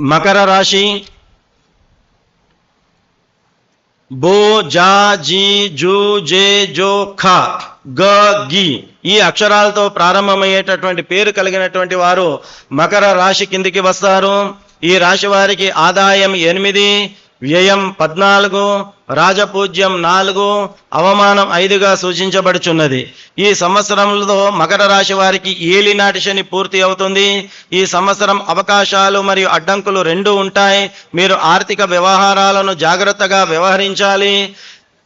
మకర రాశి. బో జా జీ జూ జే జో ఖ గ గి. ఈ అక్షరాలతో ప్రారంభమయ్యేటటువంటి పేరు కలిగినటువంటి వారు మకర రాశి కిందికి వస్తారు. ఈ రాశి వారికి ఆదాయం ఎనిమిది వ్యయం పద్నాలుగు రాజపూజ్యం నాలుగు అవమానం ఐదుగా సూచించబడుచున్నది. ఈ సంవత్సరంలో మకర రాశి వారికి ఏలినాటి శని పూర్తి అవుతుంది. ఈ సంవత్సరం అవకాశాలు మరియు అడ్డంకులు రెండు ఉంటాయి. మీరు ఆర్థిక వ్యవహారాలను జాగ్రత్తగా వ్యవహరించాలి.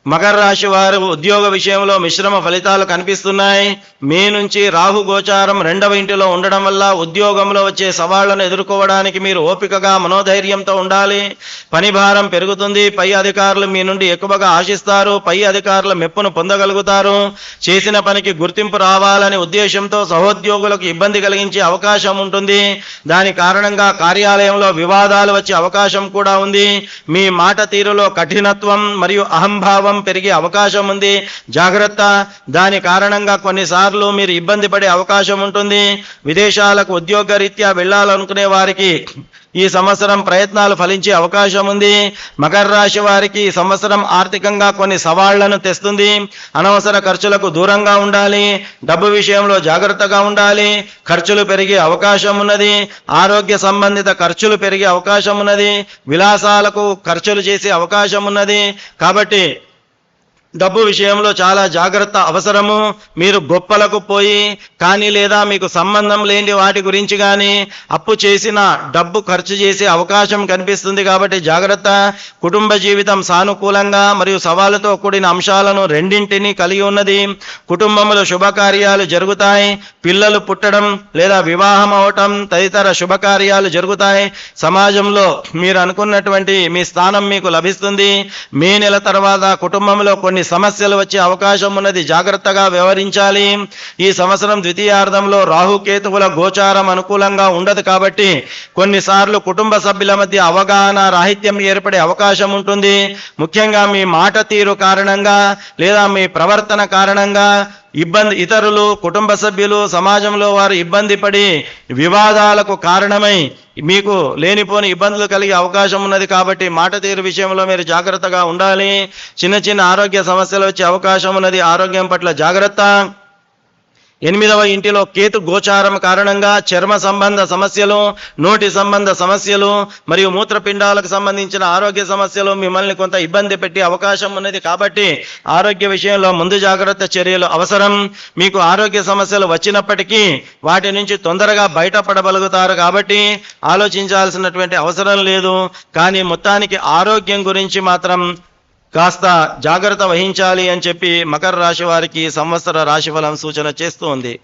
మకర రాశి వారు ఉద్యోగ విషయంలో మిశ్రమ ఫలితాలు కనిపిస్తున్నాయి. మీ నుంచి రాహు గోచారం రెండవ ఇంటిలో ఉండడం వల్ల ఉద్యోగంలో వచ్చే సవాళ్ళను ఎదుర్కోవడానికి మీరు ఓపికగా మనోధైర్యంతో ఉండాలి. పని భారం పెరుగుతుంది. పై అధికారులు మీ నుండి ఎక్కువగా ఆశిస్తారు. పై అధికారుల మెప్పును పొందగలుగుతారు. చేసిన పనికి గుర్తింపు రావాలనే ఉద్దేశంతో సహోద్యోగులకు ఇబ్బంది కలిగించే అవకాశం ఉంటుంది. దాని కారణంగా కార్యాలయంలో వివాదాలు వచ్చే అవకాశం కూడా ఉంది. మీ మాట తీరులో కఠినత్వం మరియు అహంభావం పెరిగే అవకాశం ఉంది. జాగ్రత్త. దాని కారణంగా కొన్నిసార్లు మీరు ఇబ్బంది పడే అవకాశం ఉంటుంది. విదేశాలకు ఉద్యోగరీత్యా వెళ్ళాలనుకునే వారికి ఈ సంవత్సరం ప్రయత్నాలు ఫలించే అవకాశం ఉంది. మకర రాశి వారికి ఈ సంవత్సరం ఆర్థికంగా కొన్ని సవాళ్ళను తెస్తుంది. అనవసర ఖర్చులకు దూరంగా ఉండాలి. డబ్బు విషయంలో జాగ్రత్తగా ఉండాలి. ఖర్చులు పెరిగే అవకాశం ఉన్నది. ఆరోగ్య సంబంధిత ఖర్చులు పెరిగే అవకాశం ఉన్నది. విలాసాలకు ఖర్చులు చేసే అవకాశం ఉన్నది. కాబట్టి డబ్బు విషయంలో చాలా జాగ్రత్త అవసరము. మీరు గొప్పలకు పోయి కానీ లేదా మీకు సంబంధం లేని వాటి గురించి కానీ అప్పు చేసిన డబ్బు ఖర్చు చేసే అవకాశం కనిపిస్తుంది కాబట్టి జాగ్రత్త. కుటుంబ జీవితం సానుకూలంగా మరియు సవాలుతో కూడిన అంశాలను రెండింటినీ కలిగి ఉన్నది. కుటుంబంలో శుభకార్యాలు జరుగుతాయి. పిల్లలు పుట్టడం లేదా వివాహం అవటం తదితర శుభకార్యాలు జరుగుతాయి. సమాజంలో మీరు అనుకున్నటువంటి మీ స్థానం మీకు లభిస్తుంది. మే నెల తర్వాత కుటుంబంలో కొన్ని సమస్యలు వచ్చే అవకాశం ఉన్నది. జాగ్రత్తగా వ్యవహరించాలి. ఈ సంవత్సరం ద్వితీయార్థంలో రాహుకేతువుల గోచారం అనుకూలంగా ఉండదు కాబట్టి కొన్నిసార్లు కుటుంబ సభ్యుల మధ్య అవగాహన రాహిత్యం ఏర్పడే అవకాశం ఉంటుంది. ముఖ్యంగా మీ మాట తీరు కారణంగా లేదా మీ ప్రవర్తన కారణంగా ఇబ్బంది ఇతరులు కుటుంబ సభ్యులు సమాజంలో వారు ఇబ్బంది పడి వివాదాలకు కారణమై మీకు లేనిపోని ఇబ్బందులు కలిగే అవకాశం ఉన్నది కాబట్టి మాట తీరు విషయంలో మీరు జాగ్రత్తగా ఉండాలి. చిన్న చిన్న ఆరోగ్య సమస్యలు వచ్చే అవకాశం ఉన్నది. ఆరోగ్యం పట్ల జాగ్రత్త. ఎనిమిదవ ఇంటిలో కేతు గోచారం కారణంగా చర్మ సంబంధ సమస్యలు నోటి సంబంధ సమస్యలు మరియు మూత్రపిండాలకు సంబంధించిన ఆరోగ్య సమస్యలు మిమ్మల్ని కొంత ఇబ్బంది పెట్టే అవకాశం ఉన్నది కాబట్టి ఆరోగ్య విషయంలో ముందు జాగ్రత్త చర్యలు అవసరం. మీకు ఆరోగ్య సమస్యలు వచ్చినప్పటికీ వాటి నుంచి తొందరగా బయటపడగలుగుతారు కాబట్టి ఆలోచించాల్సినటువంటి అవసరం లేదు. కానీ మొత్తానికి ఆరోగ్యం గురించి మాత్రం కాస్త జాగ్రత్త వహించాలి అని చెప్పి మకర రాశి వారికి సంవత్సర రాశిఫలం సూచన చేస్తోంది.